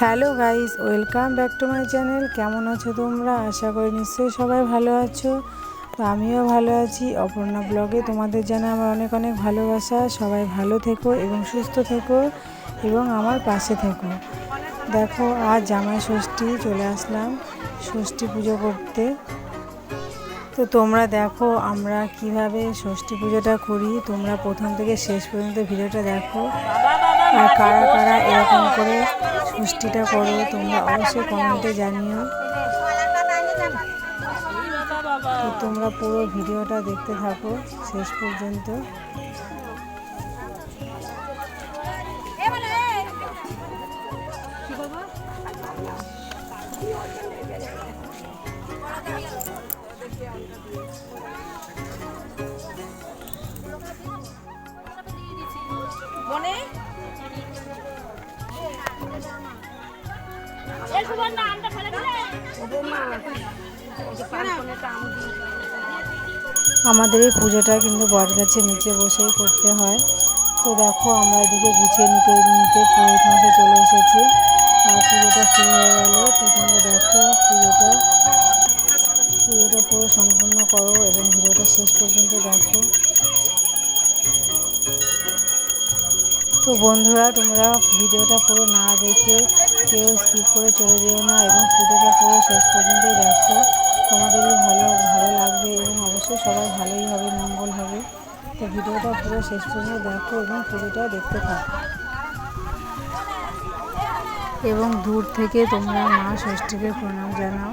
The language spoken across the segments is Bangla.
Hello guys, welcome back to my channel. কেমন আছো তোমরা? আশা করি নিশ্চয়ই সবাই ভালো আছো। তো আমিও ভালো আছি। অপর্ণা ব্লগে তোমাদের জানা আমার অনেক অনেক ভালোবাসা। সবাই ভালো থেকো এবং সুস্থ থেকো এবং আমার পাশে থেকো। দেখো, আজ জামাই ষষ্ঠী, চলে আসলাম ষষ্ঠী পুজো করতে। তো তোমরা দেখো, আমরা কীভাবে ষষ্ঠী পুজোটা করি। তোমরা প্রথম থেকে শেষ পর্যন্ত ভিডিওটা দেখো। কারা কারা এরকম করে ষষ্ঠীটা করো, তোমরা অবশ্যই কমেন্টে জানিও। তোমরা পুরো ভিডিওটা দেখতে থাকো, শেষ পর্যন্ত। আমাদের এই পুজোটা কিন্তু বটগাছের নিচে বসেই করতে হয়। তো দেখো, আমরা এদিকে গুছিয়ে নিতে নিতে পুরোহিত মাসে চলে এসেছি। আর পুজোটা শুরু হয়ে গেল। তো তোমরা দেখো, পুজোটা পুজোটা পুরো সম্পূর্ণ করো এবং ভিডিওটা শেষ পর্যন্ত দেখো। তো বন্ধুরা, তোমরা ভিডিওটা পুরো না দেখে কেউ স্কিপ করে চলে যেও না এবং পুজোটা পুরো শেষ পর্যন্ত দেখো। তোমাদেরই ভালো ভালো লাগবে এবং অবশ্যই সবাই ভালোই হবে, মঙ্গল হবে। তো ভিডিওটা পুরো শেষ পর্যন্ত দেখো এবং পুজোটা দেখতে থাকো। এবং দূর থেকে তোমরা মা ষষ্ঠীকে প্রণাম জানাও।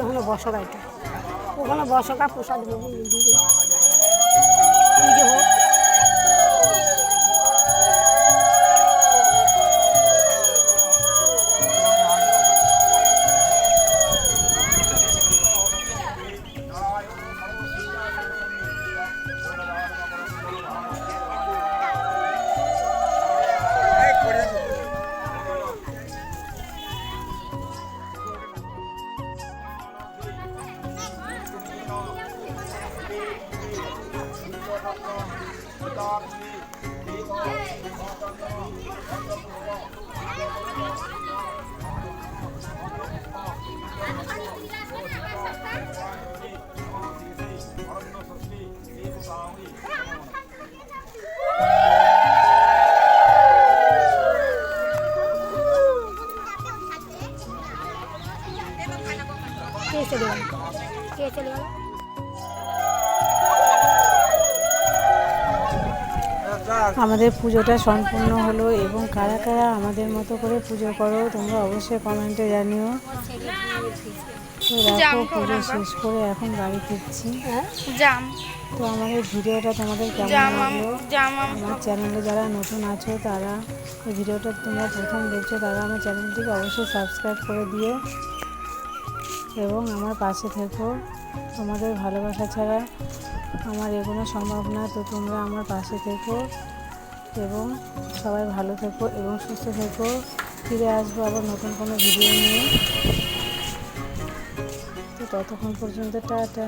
ও হলো বসকা এটা ওখানে বসকা প্রসাদ পুজো হোক। কে চলে গেল কে চলে গেল আমাদের পুজোটা সম্পূর্ণ হলো এবং কারা কারা আমাদের মতো করে পুজো করো তোমরা অবশ্যই কমেন্টে জানিও। তো দেখো পুজো শেষ করে এখন বাড়ি ফিরছি। জাম। তো আমাদের ভিডিওটা তোমাদের কেমন লাগল? আমার চ্যানেলে যারা নতুন আছো তারা এই ভিডিওটা তোমরা প্রথম দেখছ তারা আমার চ্যানেলটিকে অবশ্যই সাবস্ক্রাইব করে দিও। এবং আমার পাশে থেকো। তোমাদের ভালোবাসা ছাড়া আমার এগোনো সম্ভব না। তো তোমরা আমার পাশে থেকো। এবং সবাই ভালো থেকো এবং সুস্থ থেকো। ফিরে আসব আবার নতুন কোনো ভিডিও নিয়ে। তো ততক্ষণ পর্যন্ত টাটা।